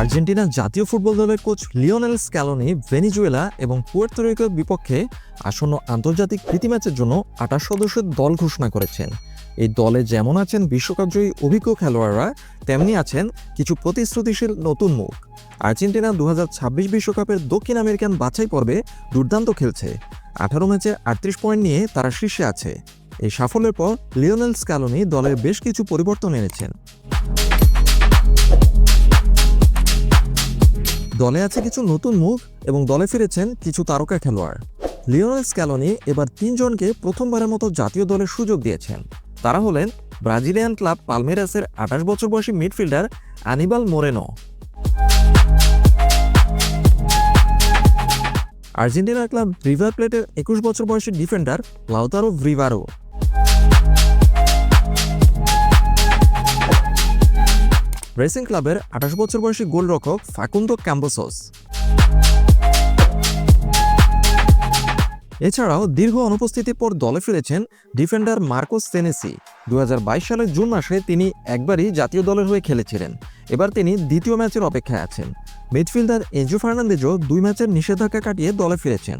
আর্জেন্টিনার জাতীয় ফুটবল দলের কোচ লিওনেল স্ক্যালোনি ভেনিজুয়েলা এবং পুয়ের্তো বিপক্ষে আসন্ন আন্তর্জাতিক প্রীতি ম্যাচের জন্য আঠাশ সদস্যের দল ঘোষণা করেছেন। এই দলে যেমন আছেন বিশ্বকাপজয়ী অভিজ্ঞ খেলোয়াড়রা, তেমনি আছেন কিছু প্রতিশ্রুতিশীল নতুন মুখ। আর্জেন্টিনা দু বিশ্বকাপের দক্ষিণ আমেরিকান বাছাই পর্বে দুর্দান্ত খেলছে। আঠারো ম্যাচে আটত্রিশ পয়েন্ট নিয়ে তারা শীর্ষে আছে। এই সাফল্যের পর লিওনেল স্ক্যালোনি দলের বেশ কিছু পরিবর্তন এনেছেন। দলে আছে কিছু নতুন মুখ এবং দলে ফিরেছেন কিছু তারকা খেলোয়াড়। লিওনেল স্ক্যালোনি এবার তিনজনকে প্রথমবারের মতো জাতীয় দলের সুযোগ দিয়েছেন। তারা হলেন ব্রাজিলিয়ান ক্লাব পালমেরাসের আঠাশ বছর বয়সী midfielder Anibal Moreno. Argentina club River প্লেটের একুশ বছর বয়সী ডিফেন্ডার লাউতারো ভ্রিভারো রেসিং ক্লাবের আঠাশ বছর বয়সী গোলরক্ষক ফাকুন্দো ক্যাম্বোসস। এছাড়াও দীর্ঘ অনুপস্থিতির পর দলে ফিরেছেন ডিফেন্ডার মার্কোস সেনেসি। দু হাজার বাইশ সালের জুন মাসে তিনি একবারই জাতীয় দলের হয়ে খেলেছিলেন। এবার তিনি দ্বিতীয় ম্যাচের অপেক্ষায় আছেন। মিডফিল্ডার এঞ্জু ফার্নান্দেজও দুই ম্যাচের নিষেধাজ্ঞা কাটিয়ে দলে ফিরেছেন।